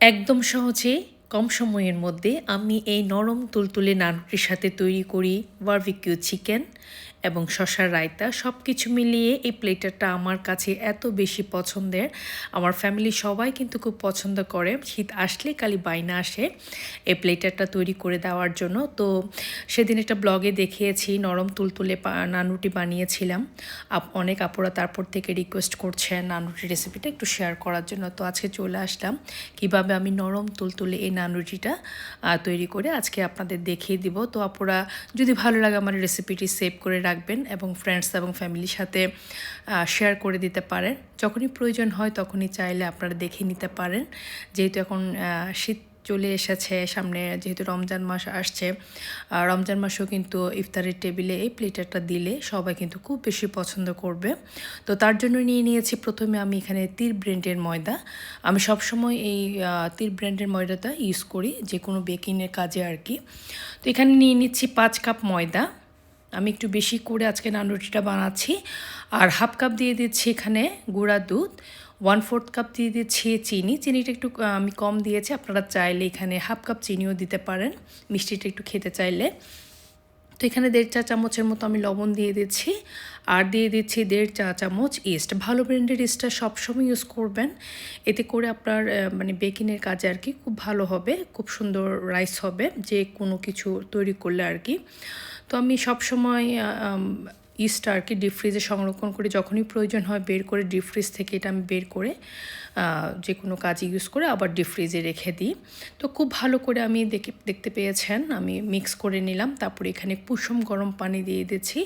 একদম সহজে, কম সময়ের মধ্যে আমি এই নরম তুলতুলে নানটির সাথে তৈরি করি বারবিকিউ চিকেন এবং শশার রায়তা সব কিছু মিলিয়ে এই প্লেটারটা আমার কাছে এত বেশি পছন্দের। আমার ফ্যামিলি সবাই কিন্তু খুব পছন্দ করে। শীত আসলে খালি বাইনা আসে এই প্লেটারটা তৈরি করে দেওয়ার জন্য। তো সেদিন একটা ব্লগে দেখিয়েছি, নরম তুলতুলে নানুটি বানিয়েছিলাম। অনেক আপুরা তারপর থেকে রিকোয়েস্ট করছেন নানুটি রেসিপিটা একটু শেয়ার করার জন্য। তো আজকে চলে আসলাম। কীভাবে আমি নরম তুলতুলে এই নানুটিটা তৈরি করে আজকে আপনাদের দেখিয়ে দিব। তো আপুরা, যদি ভালো লাগে আমার রেসিপিটি সেভ করে রাখবেন এবং ফ্রেন্ডস এবং ফ্যামিলির সাথে শেয়ার করে দিতে পারেন। যখনই প্রয়োজন হয় তখনই চাইলে আপনারা দেখে নিতে পারেন। যেহেতু এখন শীত চলে এসেছে, সামনে যেহেতু রমজান মাস আসছে রমজান মাসেও কিন্তু ইফতারের টেবিলে এই প্লেটারটা দিলে সবাই কিন্তু খুব বেশি পছন্দ করবে। তো তার জন্য নিয়ে নিয়েছি প্রথমে আমি এখানে তীর ব্র্যান্ডের ময়দা। আমি সবসময় এই তীর ব্র্যান্ডের ময়দাটা ইউজ করি যে কোনো বেকিংয়ের কাজে আর কি। তো এখানে নিয়ে নিচ্ছি পাঁচ কাপ ময়দা। আমি একটু বেশি করে আজকে নান রুটিটা বানাচ্ছি। আর হাফ কাপ দিয়ে দিচ্ছি এখানে গুঁড়া দুধ ওয়ান ফোর্থ কাপ দিয়ে দিচ্ছি চিনি। চিনিটা একটু আমি কম দিয়েছি, আপনারা চাইলে এখানে হাফ কাপ চিনিও দিতে পারেন, মিষ্টিটা একটু খেতে চাইলে। তো এখানে দেড় চা চামচের মতো আমি লবণ দিয়ে দিচ্ছি। আর দিয়ে দিচ্ছি দেড় চা চামচ ইস্ট ভালো ব্র্যান্ডের ইস্টটা সবসময় ইউজ করবেন। এতে করে আপনার মানে বেকিংয়ের কাজে আর কি খুব ভালো হবে, খুব সুন্দর রাইস হবে, যে কোনো কিছু তৈরি করলে আর কি। তো আমি সবসময় ইস্ট আর কি ডিপ ফ্রিজে সংরক্ষণ করে যখনই প্রয়োজন হয় বের করে ডিপ ফ্রিজ থেকে এটা আমি বের করে যে কোনো কাজে ইউজ করে আবার ডিপ ফ্রিজে রেখে দিই। তো খুব ভালো করে আমি দেখে, দেখতে পেয়েছেন, আমি মিক্স করে নিলাম, তারপরে এখানে কুসুম গরম পানি দিয়ে দিয়েছি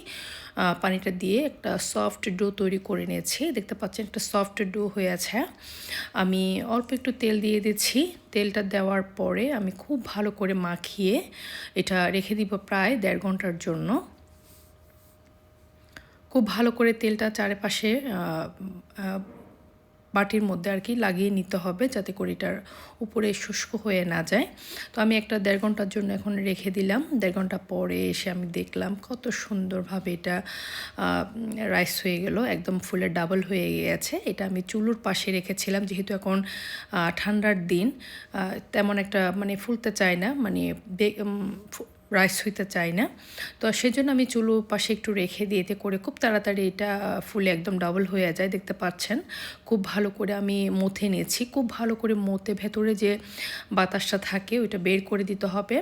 পানিটা দিয়ে একটা সফট ডো তৈরি করে নিয়েছি, দেখতে পাচ্ছেন একটা সফট ডো হয়ে আছে। আমি অল্প একটু তেল দিয়ে দিচ্ছি, তেলটা দেওয়ার পরে আমি খুব ভালো করে মাখিয়ে এটা রেখে দিব প্রায় দেড় ঘণ্টার জন্য। খুব ভালো করে তেলটা চারিপাশে বাটির মধ্যে আর কি লাগিয়ে নিতে হবে যাতে করে এটার উপরে শুষ্ক হয়ে না যায়। তো আমি একটা দেড় ঘণ্টার জন্য এখন রেখে দিলাম। দেড় ঘণ্টা পরে এসে আমি দেখলাম কত সুন্দরভাবে এটা রাইস হয়ে গেল, একদম ফুলে ডাবল হয়ে গিয়েছে এটা আমি চুলুর পাশে রেখেছিলাম, যেহেতু এখন ঠান্ডার দিন তেমন একটা মানে ফুলতে চায় না মানে রাইস হইতে চাই না। তো সেজন্য আমি চুলো পাশে একটু রেখে দিয়ে এতে করে খুব তাড়াতাড়ি এটা ফুলে একদম ডাবল হয়ে যায়, দেখতে পাচ্ছেন। খুব ভালো করে আমি মথে নিয়েছি, খুব ভালো করে মতে ভেতরে যে বাতাসটা থাকে ওইটা বের করে দিতে হবে।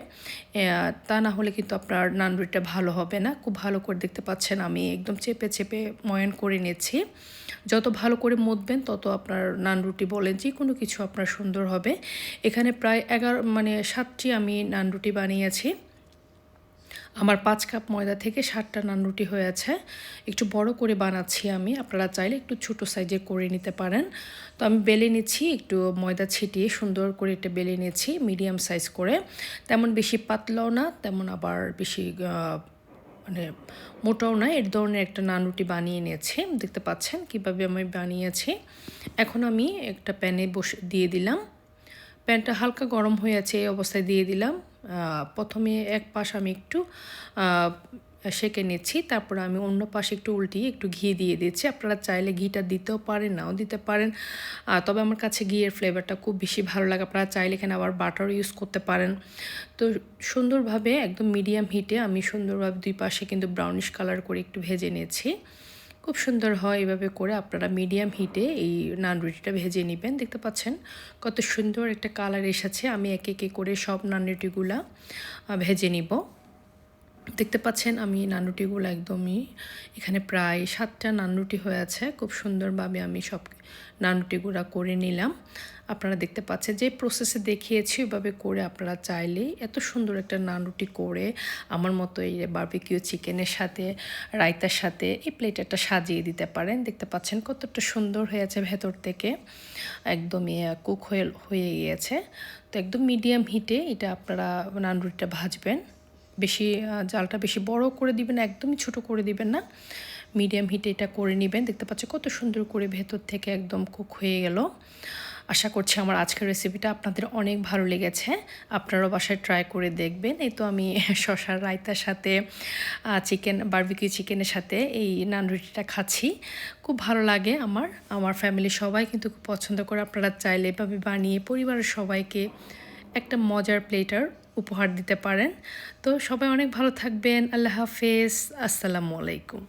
তা না হলে কিন্তু আপনার নান রুটিটা ভালো হবে না। খুব ভালো করে দেখতে পাচ্ছেন আমি একদম চেপে চেপে ময়ন করে নিয়েছি। যত ভালো করে মতবেন তত আপনার নান রুটি বলেন যে কোনো কিছু আপনার সুন্দর হবে। এখানে প্রায় এগারো মানে সাতটি আমি নান রুটি বানিয়েছি। আমার পাঁচ কাপ ময়দা থেকে সাতটা নান রুটি হয়েছে একটু বড় করে বানাচ্ছি আমি। আপনারা চাইলে একটু ছোটো সাইজে করে নিতে পারেন। তো আমি বেলে নিচ্ছি, একটু ময়দা ছিটিয়ে সুন্দর করে এটা বেলে নিয়েছি মিডিয়াম সাইজ করে। তেমন বেশি পাতলাও না, তেমন আবার বেশি মানে মোটাও না। এর ধরনের একটা নান রুটি বানিয়ে নিয়েছি। দেখতে পাচ্ছেন কীভাবে আমি বানিয়েছি। এখন আমি একটা প্যানে বসে, দিয়ে দিলাম। প্যানটা হালকা গরম হয়ে আছে, এই অবস্থায় দিয়ে দিলাম। প্রথমে এক পাশ আমি একটু সেঁকে নিচ্ছি, তারপর আমি অন্য পাশে একটু উল্টিয়ে একটু ঘি দিয়ে দিচ্ছি। আপনারা চাইলে ঘিটা দিতেও পারেন, নাও দিতে পারেন। তবে আমার কাছে ঘিয়ের ফ্লেভারটা খুব বেশি ভালো লাগে। আপনারা চাইলে এখানে আবার বাটার ইউজ করতে পারেন। তো সুন্দরভাবে, একদম মিডিয়াম হিটে আমি সুন্দরভাবে দুই পাশে কিন্তু ব্রাউনিশ কালার করে একটু ভেজে নিয়েছি খুব সুন্দর হয় এভাবে করে আপনারা মিডিয়াম হিটে এই নান রুটিটা ভেজে নেবেন। দেখতে পাচ্ছেন কত সুন্দর একটা কালার এসেছে। আমি একে একে করে সব নান রুটিগুলা ভেজে নিব। দেখতে পাচ্ছেন আমি নানুটিগুলো একদমই এখানে প্রায় সাতটা নানরুটি হয়ে আছে। খুব সুন্দরভাবে আমি সব নানুটিগুলো করে নিলাম। আপনারা দেখতে পাচ্ছেন যে প্রসেসে দেখিয়েছি, ওইভাবে করে আপনারা চাইলেই এত সুন্দর একটা নানরুটি করে আমার মতো এই বারবিকিউ চিকেনের সাথে, রায়তার সাথে এই প্লেটারটা সাজিয়ে দিতে পারেন। দেখতে পাচ্ছেন কতটা সুন্দর হয়েছে ভেতর থেকে। একদমই কুক হয়ে হয়ে গিয়েছে। তো একদম মিডিয়াম হিটে এটা আপনারা নানরুটিটা ভাজবেন। বেশি জালটা বেশি বড় করে দিবেন, একদমই ছোট করে দিবেন না। মিডিয়াম হিটে এটা করে নেবেন। দেখতে পাচ্ছি কত সুন্দর করে ভেতর থেকে একদম কুক হয়ে গেল। আশা করছি আমার আজকের রেসিপিটা আপনাদের অনেক ভালো লেগেছে। আপনারাও বাসায় ট্রাই করে দেখবেন। এই তো আমি শশার রায়তার সাথে চিকেন বারবিকিউ চিকেনের সাথে এই নান রুটিটা খাচ্ছি। খুব ভালো লাগে আমার। আমার ফ্যামিলির সবাই কিন্তু খুব পছন্দ করে। আপনারা চাইলে এভাবে বানিয়ে পরিবারের সবাইকে একটা মজার প্লেটার উপহার দিতে পারেন। তো সবাই অনেক ভালো থাকবেন। আল্লাহ হাফেজ। আসসালামু আলাইকুম।